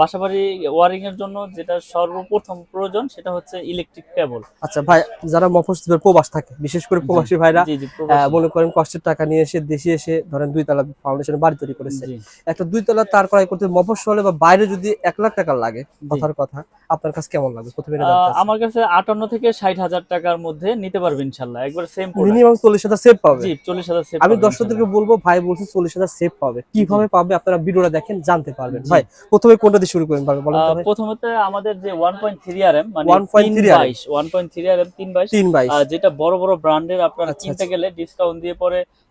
বাসাবাড়ি wiring এর জন্য যেটা সর্বপ্রথম প্রয়োজন সেটা হচ্ছে ইলেকট্রিক কেবল আচ্ছা ভাই যারা মফস্বলের প্রবাস থাকে বিশেষ করে প্রবাসী ভাইরা। মনে করেন কষ্টের টাকা নিয়ে এসে দেশে এসে ধরেন দুই তলা ফাউন্ডেশনে বাড়ি তৈরি করেছে। একটা দুই তলা তার ক্রয় করতে মফস্বলে বা বাইরে যদি এক লাখ টাকা লাগে কথার কথা আপনার কাছে কেমন লাগবে? প্রথমে আমার কাছে আটান্ন থেকে ষাট হাজার টাকার মধ্যে নিতে পারবে ইনশাল্লাহ একবার সেম মিনিমাম চল্লিশ হাজার সেভ পাবে। জি চল্লিশ হাজার save আমি দর্শকদেরকে বলব ভাই বলছে চল্লিশ হাজার সেভ পাবে। কীভাবে পাবে আপনারা ভিডিওটা দেখেন জানতে পারবেন। ভাই প্রথমে কোনটা দিয়ে শুরু করেন? প্রথমত আমাদের যে one point three R M মানে 1.3 তিন RM বাইশ one point three R M তিন বাইশ তিন বাইশ আহ, যেটা বড় বড় ব্র্যান্ডের আপনারা চিনতে কিনতে আচ্ছা। গেলে ডিসকাউন্ট দিয়ে পরে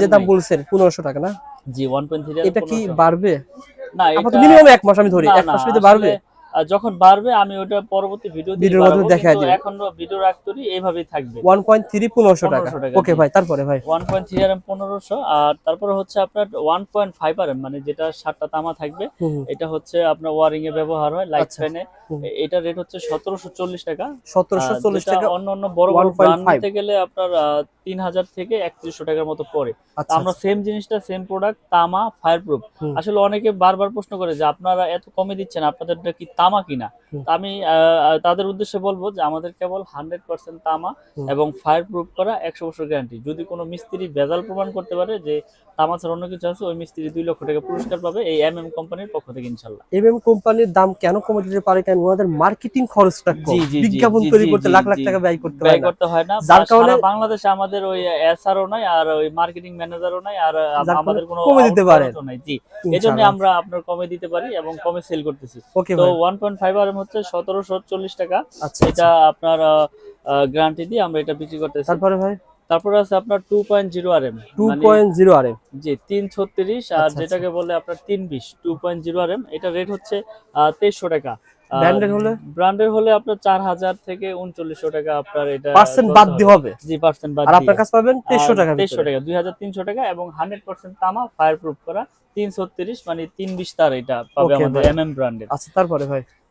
যে দাম বলছেন পনেরোশো টাকা না? জি ওয়ান পয়েন্ট থ্রি এটা কি বাড়বে? না এটা- মিনিমাম এক মাস আমি ধরি। এক মাস ভিতরে বাড়বে? যখন বাড়বে আমি ওটা পরবর্তী ভিডিও ভিডিওর মাধ্যমে দেখায় দিবেন। এখন ভিডিও রাখতে এইভাবেই থাকবে। ওয়ান পয়েন্ট থ্রি পনেরোশো টাকা। 1500 টাকা, ওকে ভাই তারপরে ভাই। One point three R M পনেরোশো আর তারপরে হচ্ছে আপনার ওয়ান পয়েন্ট ফাইভ আর মানে যেটা সাতটা তামা থাকবে। এটা হচ্ছে আপনার ওয়ারিং এ ব্যবহার হয় লাইট আচ্ছা। ফ্যানে এটা রেট হচ্ছে সতেরোশো চল্লিশ টাকা। সতেরোশো আহ, চল্লিশ যেটা টাকা অন্য অন্য বড় বড় ব্র্যান্ড নিতে গেলে আপনার তিন হাজার থেকে একত্রিশশো টাকার মতো পড়ে। তা আচ্ছা। আমরা সেম জিনিসটা সেম প্রোডাক্ট তামা ফায়ার প্রুফ আসলে অনেকে বারবার প্রশ্ন করে যে আপনারা এত কমে দিচ্ছেন আপনাদেরটা কি তামা কিনা। আমি তাদের উদ্দেশ্যে বলব যে আমাদের কেবল হান্ড্রেড পার্সেন্ট তামা এবং ফায়ার প্রুফ করা একশো বছর গ্যারান্টি যদি কোনো মিস্ত্রি ভেজাল প্রমাণ করতে পারে যে তামা ছাড়া অন্য কিছু আছে ওই মিস্ত্রি দুই লক্ষ টাকা পুরস্কার পাবে এই এম এম কোম্পানির পক্ষ থেকে ইনশাল্লাহ এমএম কোম্পানির দাম কেন কমে দিতে পারে কারণ ওনাদের মার্কেটিং খরচটা কম। বিজ্ঞাপন তৈরি করতে লাখ লাখ টাকা ব্যয় করতে ব্যয় করতে হয় না। যার কারণে- বাংলাদেশে আমাদের ওই এসআরও নাই আর ওই মার্কেটিং ম্যানেজারও নাই আর আমাদের কোনো কমে দিতে নাই। জি এই জন্য আমরা আপনার কমে দিতে পারি এবং কমে সেল করতেছি। ওকে তো ওয়ান পয়েন্ট ফাইভ আর হচ্ছে সতেরোশো চল্লিশ টাকা। এটা আপনার গ্যারান্টি দিয়ে আমরা এটা বিক্রি করতেছি। তারপরে ভাই? তারপরে আছে আপনার two point zero R M two point zero R M জি তিন ছত্রিশ আর যেটাকে বলে আপনার তিন বিশ two point zero R M এটা রেট হচ্ছে তেইশশো টাকা। Branded হলে? ব্র্যান্ডের হলে আপনার চার হাজার থেকে উনচল্লিশশো টাকা আপনার এটা পার্সেন্ট বাদ দিয়ে হবে? জি পার্সেন্ট বাদ আর আপনার কাছে পাবেন তেইশশো টাকা তেইশশো টাকা দুই হাজার তিনশো টাকা এবং হান্ড্রেড পার্সেন্ট তামা ফায়ার প্রুফ করা তিন ছত্রিশ মানে তিন বিশ তার এটা পাবে আমাদের এমএম এম এম ব্র্যান্ডের আচ্ছা তারপরে ভাই?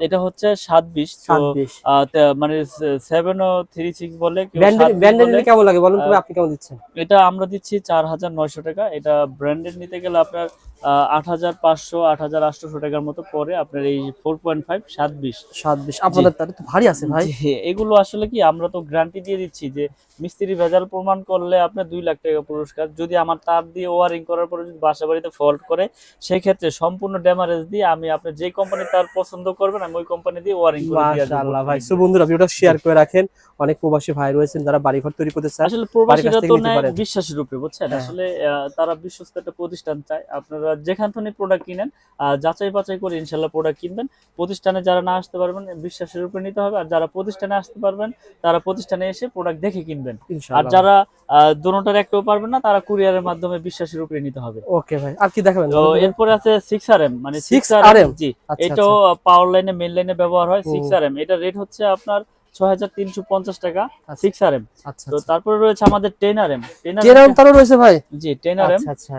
এটা হচ্ছে সাত বিশ মানে সেভেন ও থ্রি সিক্স বলে কেউ ব্র্যান্ডেড 7 কেমন লাগে বলুন তো ভাই, আহ, আপনি কেমন দিচ্ছেন? এটা আমরা দিচ্ছি চার হাজার নয়শো টাকা। এটা ব্র্যান্ডেড নিতে গেলে আপনার আট হাজার পাঁচশো আট হাজার আটশোশো টাকার মতো পরে আপনার এই ফোর পয়েন্ট ফাইভ সাত বিশ। সাত বিশ। আপনাদের তাহলে তো ভারী আছে ভাই। এগুলো আসলে কি আমরা তো গ্যারান্টি দিয়ে দিচ্ছি যে মিস্ত্রি ভেজাল প্রমাণ করলে আপনার দুই লাখ টাকা পুরস্কার। যদি আমার তার দিয়ে ওয়ারিং করার পরে যদি বাসা বাড়িতে ফল্ট করে সেই ক্ষেত্রে সম্পূর্ণ ড্যামারেজ দিয়ে আমি আপনার যে কোম্পানি তার পছন্দ করবেন আমি ওই কোম্পানি দিয়ে ওয়ারিং করে দিয়ে মাশাআল্লাহ ভাই। সো বন্ধুরা ভিডিওটা শেয়ার করে রাখেন। অনেক প্রবাসী ভাই রয়েছেন যারা বাড়িঘর তৈরি করতে চান আসলে প্রবাসীরা তো পারেন। বিশ্বাসের উপরে বুঝছেন? হ্যাঁ। আসলে তারা বিশ্বস্ত একটা প্রতিষ্ঠান চায়। আপনারা যেখান থেকে প্রোডাক্ট কিনেন যাচাই বাছাই করে ইনশাল্লাহ প্রোডাক্ট কিনবেন। প্রতিষ্ঠানে যারা না আসতে পারবেন বিশ্বাসের উপরে নিতে হবে। আর যারা প্রতিষ্ঠানে আসতে পারবেন তারা প্রতিষ্ঠানে এসে প্রোডাক্ট দেখে কিনবেন। আর যারা দোনোটার একটাও পারবেন না তারা কুরিয়ারের মাধ্যমে বিশ্বাসের উপরে নিতে হবে। ওকে ভাই আর কি দেখাবেন? তো এরপরে আছে সিক্স আর এম মানে 6 সিক্স আর RM? জি। আচ্ছা, এটাও পাওয়ার লাইনে মেন লাইনে ব্যবহার হয় হুম। সিক্স আর এম এটা রেট হচ্ছে আপনার ছয় হাজার তিনশো পঞ্চাশ টাকা আচ্ছা। সিক্স আর এম আচ্ছা তো তারপরে রয়েছে আমাদের ten R M ten R জেরাম তারও রয়েছে ভাই? জি টেন আর এম আচ্ছা আচ্ছা।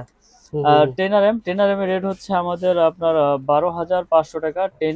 হুম, হুম, হুম। Ten R M ten R M এর রেট হচ্ছে আমাদের আপনার বারো হাজার পাঁচশো টাকা টেন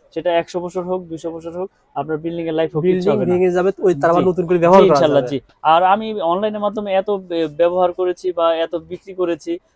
সেটা একশো বছর হোক দুইশো বছর হোক আপনার বিল্ডিং এর লাইফ ভেঙে যাবে ওই তার আবার নতুন করে ব্যবহার করা ইনশাল্লাহ যাবে। আর আমি অনলাইনের মাধ্যমে এত ব্যবহার করেছি বা এত বিক্রি করেছি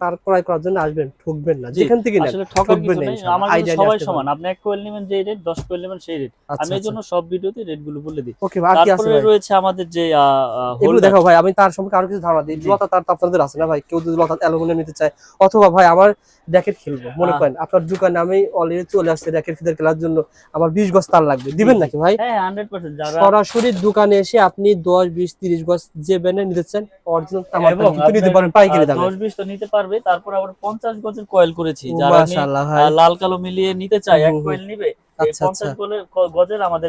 তার ক্রয় করার জন্য আসবেন ঠকবেন না যেখান থেকে আসলে ঠকার ঠকবেন কিছু নেই আমার সবাই সমান আপনি এক কোয়েল নেবেন যে রেট দশ কোয়েল নেবেন সেই রেট আচ্ছা, আমি এই জন্য সব ভিডিওতে রেটগুলো বলে দিই। ওকে আর কি আছে তারপরে রয়েছে আমাদের যে এগুলো দেখো ভাই আমি তার সম্পর্কে আরও কিছু ধারণা দিই। লতা তার তো আপনাদের আছে না ভাই? কেউ যদি লতা অ্যালুমিনিয়াম নিতে চায় অথবা ভাই আমার র্যাকেট খেলব মনে হ্যাঁ। করেন আপনার দোকানে আমি অলরেডি চলে আসছে র্যাকেট ফিদার খেলার জন্য আমার বিশ গজ তার লাগবে। দিবেন নাকি ভাই? হ্যাঁ যারা সরাসরি দোকানে এসে আপনি দশ বিশ তিরিশ গজ যে ব্যানে নিতে চান অরিজিনাল তামার নিতে পাইকারি দামে। দশ বিশ তো নিতে পারবে তারপর আবার পঞ্চাশ গজের কয়েল করেছি যারা লাল কালো মিলিয়ে নিতে চাই এক। কয়েল নিবে আচ্ছা, পঞ্চাশ আচ্ছা। গজের গজের আমাদের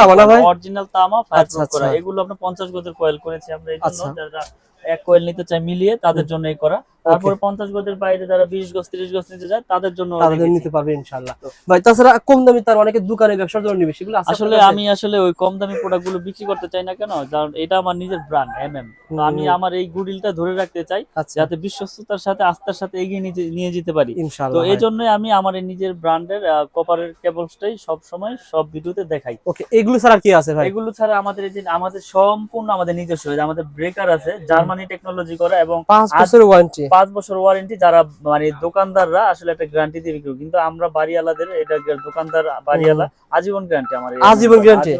তামা অরিজিনাল তামা ফায়ার আচ্ছা, করা। এগুলো আমরা পঞ্চাশ গজের কয়েল করেছি আমরা এই জন্য। যারা এক কয়েল নিতে চায় মিলিয়ে তাদের জন্য এই করা। তারপরে পঞ্চাশ গজের বাইরে যারা বিশ গজ তিরিশ গজ নিতে যায় তাদের জন্য তাদের নিতে পারবে ইনশাল্লাহ ভাই তাছাড়া কম দামি তার অনেকে দোকানে ব্যবসার জন্য নিবে সেগুলো আসলে আমি আসলে ওই কম দামি প্রোডাক্টগুলো বিক্রি করতে চাই না কেন? কারণ এটা আমার নিজের ব্র্যান্ড এম এম আমি আমার এই গুডিলটা ধরে রাখতে চাই আচ্ছা। যাতে বিশ্বস্ততার সাথে আস্থার সাথে এগিয়ে নিয়ে- যেতে পারি। তো এই জন্যই আমি আমার এই নিজের ব্র্যান্ডের কপারের কেবলসটাই সব সময় সব ভিডিওতে দেখাই। ওকে এগুলো ছাড়া কি আছে ভাই? এগুলো ছাড়া আমাদের এই যে আমাদের সম্পূর্ণ আমাদের নিজস্ব আমাদের ব্রেকার আছে জার্মানি টেকনোলজি করা এবং পাঁচ ওয়ারেন্টি বছর ওয়ারেন্টি যারা মানে দোকানদাররা আসলে একটা গ্যারান্টি দিয়ে বিক্রি কিন্তু আমরা বাড়িওয়ালাদের এটা দোকানদার বাড়িওয়ালা আজীবন গ্যারান্টি আমার আজীবন গ্যারান্টি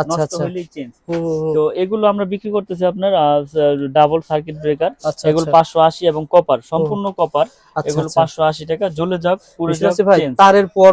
আচ্ছা নষ্ট আচ্ছা। চেঞ্জ। তো এগুলো আমরা বিক্রি করতেছি আপনার ডাবল সার্কিট ব্রেকার এগুলো আচ্ছা, পাঁচশো আশি এবং কপার সম্পূর্ণ কপার আচ্ছা, এগুলো আচ্ছা। পাঁচশো আশি টাকা জ্বলে যাক পুরো তারের পর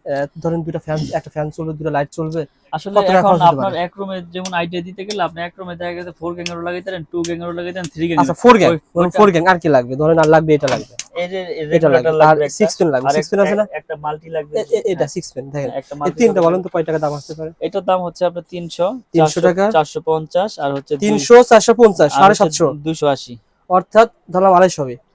ধরেন দুটো ফ্যান একটা ফ্যান চলবে দুটো লাইট চলবে আসলে এখন আপনার? এক রুমে যেমন আইডিয়া দিতে গেলে আপনি এক রুমে দেখা গেছে ফোর গ্যাং এরও লাগাইতে পারেন টু গ্যাং এরও লাগাইতে পারেন থ্রি গ্যাং আচ্ছা ফোর গ্যাং ফোর গ্যাং আর কি লাগবে? ধরেন আর লাগবে এটা লাগবে। এই যে এটা লাগবে। আর পেন লাগবে। পেন আছে না? একটা মাল্টি লাগবে এ- এটা সিক্স পেন দেখেন। এই তিনটা বলেন তো কয় টাকা দাম আসতে পারে? এটার দাম হচ্ছে আপনার তিনশো 300 টাকা? চারশো পঞ্চাশ আর হচ্ছে তিনশো চারশো পঞ্চাশ সাড়ে সাতশো। দুইশো আশি। অর্থাৎ ধরলাম আড়াইশো হবে।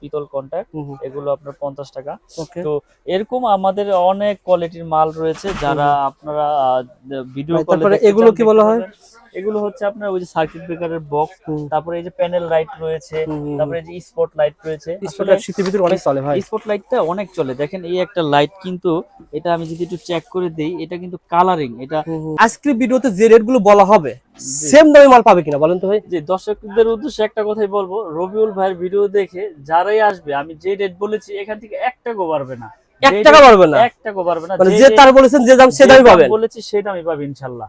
পিতল কন্ট্যাক্ট এগুলো আপনার পঞ্চাশ টাকা। তো এরকম আমাদের অনেক কোয়ালিটির মাল রয়েছে যারা আপনারা ভিডিও এগুলো কি বলা হয়? এগুলো হচ্ছে আপনার ওই যে সার্কিট ব্রেকারের বক্স তারপরে এই যে প্যানেল লাইট রয়েছে তারপরে এই যে স্পট লাইট রয়েছে। আসলে শীতের ভিতরে অনেক চলে ভাই। স্পট লাইটটা অনেক চলে। দেখেন এই একটা লাইট কিন্তু এটা আমি যদি একটু চেক করে দেই এটা কিন্তু কালারিং এটা আজকে ভিডিওতে যে রেটগুলো বলা হবে সেম দামে মাল পাবে কিনা বলেন তো ভাই? যে দর্শকদের উদ্দেশ্যে একটা কথাই বলব রবিউল ভাইয়ের ভিডিও দেখে যারাই আসবে আমি যে রেট বলেছি এখান থেকে একটা গো পারবে না। এক টাকা পারবে না? এক টাকাও পারবে না। মানে যে তার বলেছেন যে দাম সে দামই পাবেন। বলেছি সেই দামই পাবে ইনশাল্লাহ।